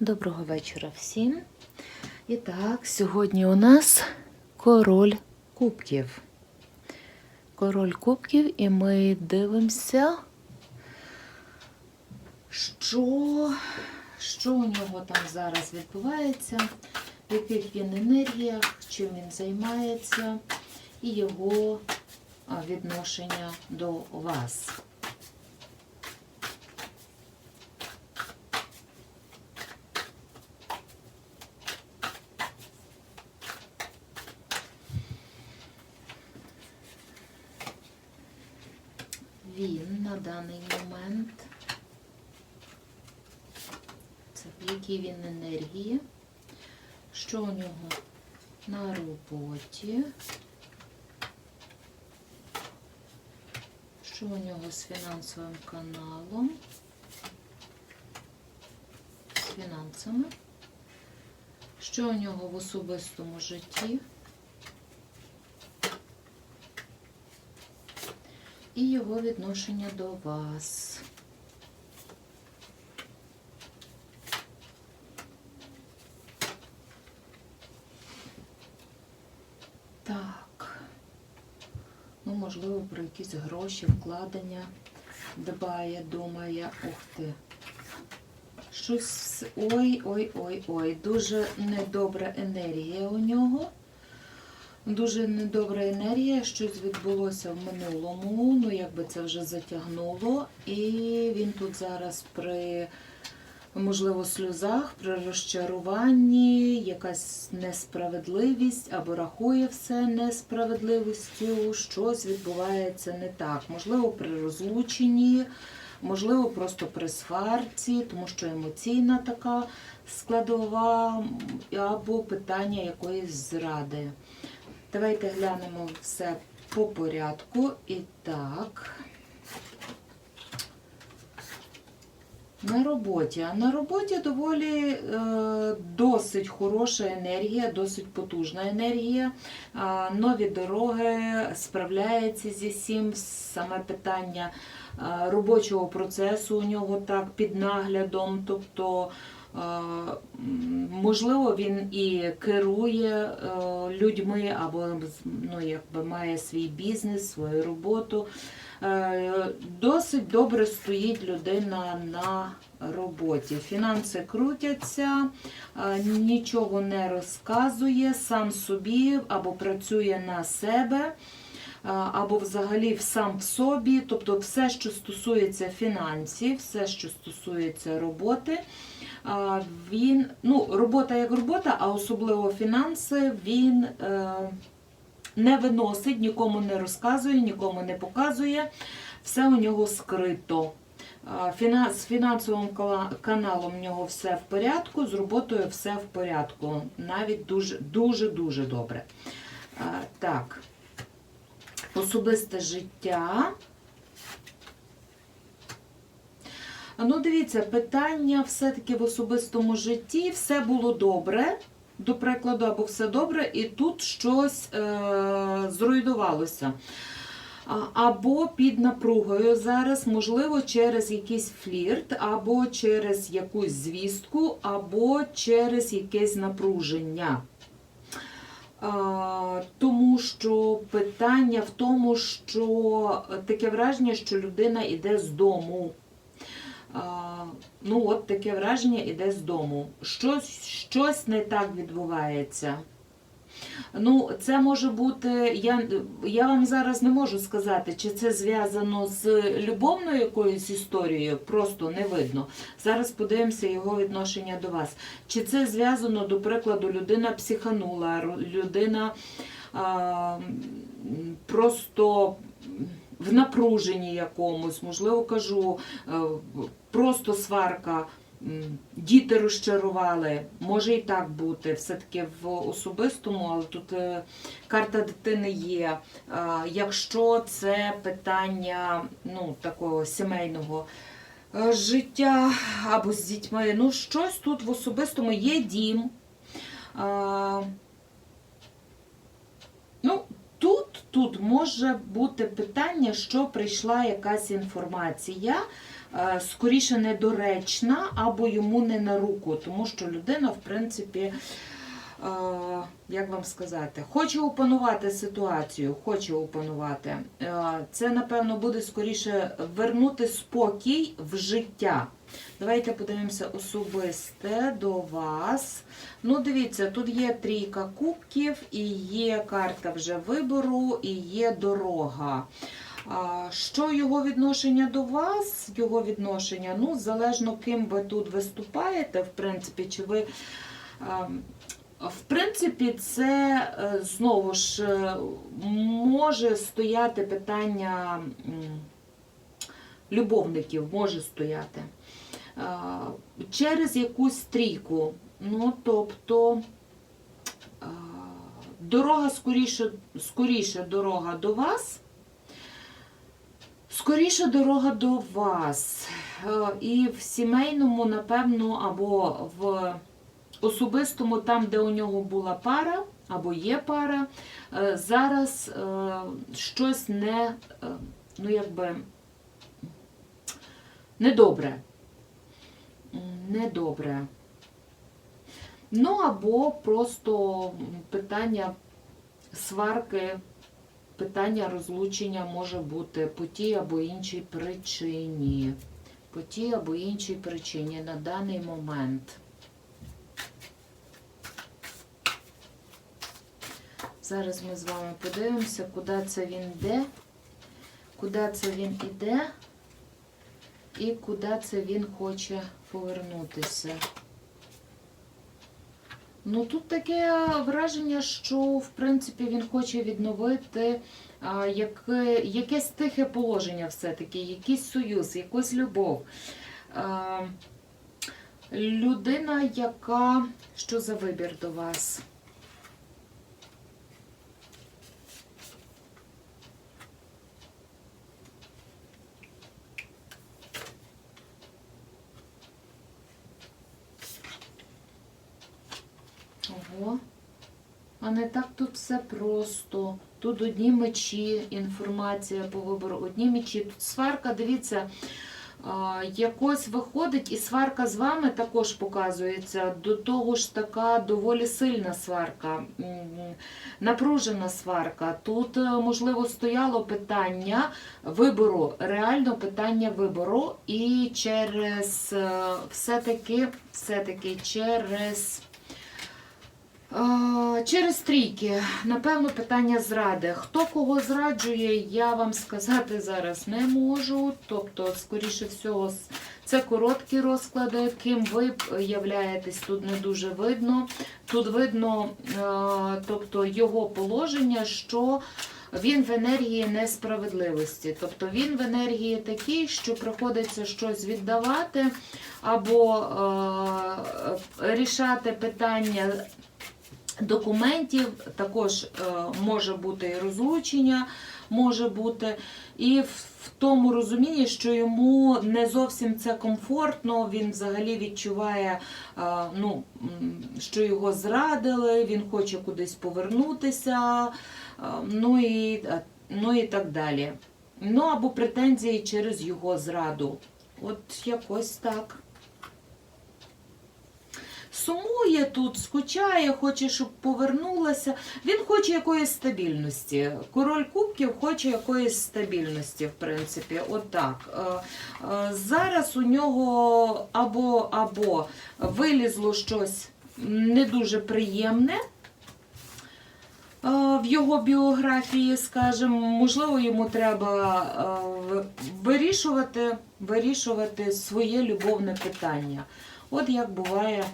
Доброго вечора всім. І так, сьогодні у нас король кубків. Король кубків, і ми дивимося, що, що у нього там зараз відбувається, в яких він енергіях, чим він займається, і його відношення до вас. він на даний момент, це в він енергії, що у нього на роботі, що у нього з фінансовим каналом, з фінансами, що у нього в особистому житті. і його відношення до вас. Так. Ну, можливо, про якісь гроші, вкладення дбає, думає, ух ти. Щось. Ой-ой-ой-ой. Дуже недобра енергія у нього. Дуже недобра енергія, щось відбулося в минулому, ну якби це вже затягнуло. І він тут зараз при, можливо, сльозах, при розчаруванні, якась несправедливість або рахує все несправедливістю, щось відбувається не так. Можливо, при розлученні, можливо, просто при сварці, тому що емоційна така складова, або питання якоїсь зради. Давайте глянемо все по порядку. І так. На роботі. А на роботі доволі е, досить хороша енергія, досить потужна енергія. Е, нові дороги справляється зі всім. Саме питання е, робочого процесу у нього так під наглядом. Тобто Можливо, він і керує людьми, або ну, якби має свій бізнес, свою роботу. Досить добре стоїть людина на роботі. Фінанси крутяться, нічого не розказує, сам собі або працює на себе. Або взагалі сам в собі, тобто все, що стосується фінансів, все, що стосується роботи, він, ну, робота як робота, а особливо фінанси, він е, не виносить, нікому не розказує, нікому не показує. Все у нього скрито. З фінансовим каналом в нього все в порядку, з роботою все в порядку. Навіть дуже-дуже добре. Так, особисте життя. Ну, дивіться, питання все-таки в особистому житті, все було добре, до прикладу, або все добре, і тут щось е, зруйнувалося. Або під напругою зараз, можливо, через якийсь флірт, або через якусь звістку, або через якесь напруження. Тому що питання в тому, що таке враження, що людина йде з дому ну от таке враження іде з дому. Щось щось не так відбувається. Ну, це може бути, я я вам зараз не можу сказати, чи це зв'язано з любовною якоюсь історією, просто не видно. Зараз подивимося його відношення до вас. Чи це зв'язано, до прикладу, людина психанула, людина а, просто в напруженні якомусь, можливо, кажу, е, просто сварка. Діти розчарували, може і так бути, все-таки в особистому, але тут е, карта дитини є. Якщо це питання ну, такого сімейного е, життя або з дітьми, ну щось тут в особистому є дім. Ну, Тут може бути питання, що прийшла якась інформація е, скоріше недоречна або йому не на руку, тому що людина, в принципі, е, як вам сказати, хоче опанувати ситуацію, хоче опанувати. Е, Це, напевно, буде скоріше вернути спокій в життя. Давайте подивимося особисте до вас. Ну, дивіться, тут є трійка кубків, і є карта вже вибору, і є дорога. Що його відношення до вас? Його відношення, ну, залежно ким ви тут виступаєте, в принципі, чи ви. В принципі, це е, знову ж е, може стояти питання любовників, може стояти. Через якусь трійку. Ну, тобто дорога скоріше, скоріше дорога до вас. Скоріше дорога до вас. І в сімейному, напевно, або в особистому, там, де у нього була пара, або є пара, е, зараз е, щось не, е, ну, якби, недобре. Недобре. Ну, або просто питання сварки, питання розлучення може бути по тій або іншій причині. По тій або іншій причині на даний момент. Зараз ми з вами подивимося, куди це він йде, куди це він іде і куди це він хоче повернутися. Ну тут таке враження, що в принципі він хоче відновити а, яке, якесь тихе положення, все-таки, якийсь союз, якусь любов. А, людина, яка. Що за вибір до вас? Ого. А не так тут все просто. Тут одні мечі, інформація по вибору, одні мечі. Тут сварка, дивіться, якось виходить, і сварка з вами також показується. До того ж така доволі сильна сварка, напружена сварка. Тут, е, можливо, стояло питання вибору, реально питання вибору, і через е, все-таки, все-таки через. А, Через трійки, напевно, питання зради. Хто кого зраджує, я вам сказати зараз не можу. Тобто, скоріше всього, це короткі розклади. Ким ви являєтесь, тут не дуже видно. Тут видно е, тобто, його положення, що він в енергії несправедливості. Тобто він в енергії такий, що приходиться щось віддавати або е, рішати питання документів, також е, може бути і розлучення, може бути. І в, тому розумінні, що йому не зовсім це комфортно, він взагалі відчуває, е, ну, що його зрадили, він хоче кудись повернутися, е, ну і, ну і так далі. Ну або претензії через його зраду. От якось так. Сумує тут, скучає, хоче, щоб повернулася. Він хоче якоїсь стабільності. Король кубків хоче якоїсь стабільності, в принципі, отак. Е, е, Зараз у нього або, або вилізло щось не дуже приємне. е, В його біографії, скажімо, можливо, йому треба вирішувати, вирішувати своє любовне питання. От як буває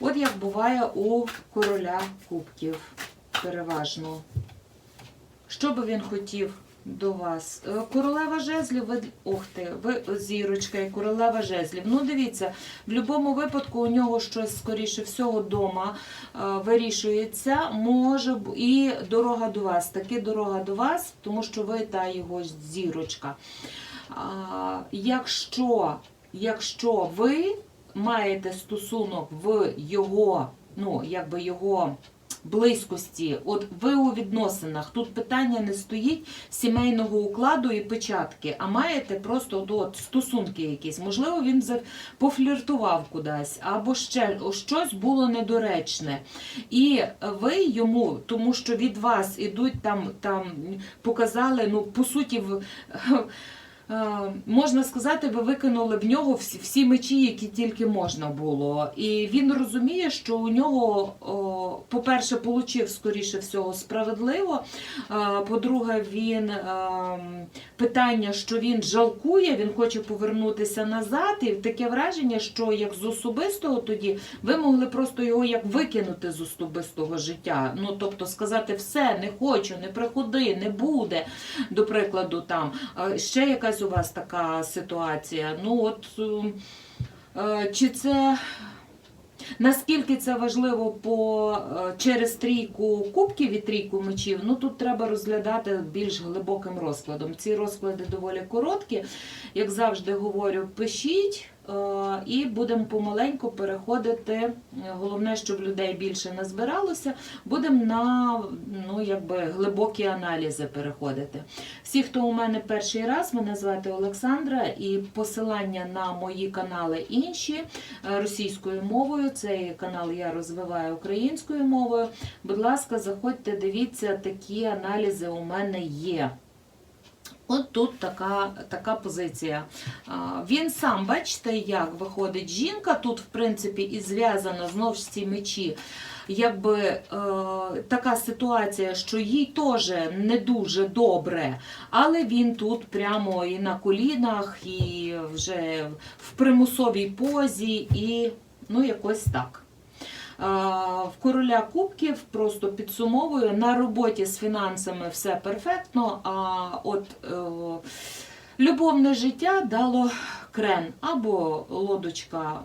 От як буває у короля кубків, переважно. Що би він хотів до вас? Е, Королева жезлів, ви, ох ти, ви зірочка і королева жезлів. Ну, дивіться, в будь-якому випадку у нього щось, скоріше всього, вдома вирішується. Може, і дорога до вас. Таки дорога до вас, тому що ви та його зірочка. А, якщо, якщо ви маєте стосунок в його, ну, якби його близькості. От ви у відносинах. Тут питання не стоїть сімейного укладу і печатки, а маєте просто от, от, стосунки якісь. Можливо, він пофліртував кудись, або ще щось було недоречне. І ви йому, тому що від вас ідуть там, там показали, ну, по суті, в. Е, Можна сказати, ви викинули в нього всі, всі мечі, які тільки можна було. І він розуміє, що у нього, по-перше, получив, скоріше всього, справедливо. Е, По-друге, він ем, питання, що він жалкує, він хоче повернутися назад. І таке враження, що як з особистого тоді ви могли просто його як викинути з особистого життя. Ну тобто сказати, все, не хочу, не приходи, не буде. До прикладу, там Е, ще якась у вас така ситуація. Ну от е, чи це. Наскільки це важливо по е, через трійку кубків і трійку мечів, ну тут треба розглядати більш глибоким розкладом. Ці розклади доволі короткі. Як завжди говорю, пишіть і будемо помаленьку переходити. Е, Головне, щоб людей більше не збиралося. Будемо на ну, якби, глибокі аналізи переходити. Всі, хто у мене перший раз, мене звати Олександра, і посилання на мої канали інші е, російською мовою. Цей канал я розвиваю українською мовою. Будь ласка, заходьте, дивіться, такі аналізи у мене є. От тут така, така позиція. Він сам, бачите, як виходить жінка. Тут, в принципі, і зв'язано знову ж ці мечі. Якби е, така ситуація, що їй теж не дуже добре, але він тут прямо і на колінах, і вже в примусовій позі, і ну якось так. А, В короля кубків просто підсумовую, на роботі з фінансами все перфектно, а от е, любовне життя дало крен або лодочка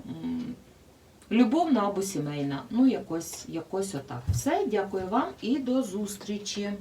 любовна, або сімейна. Ну, якось, якось отак. Все, дякую вам і до зустрічі.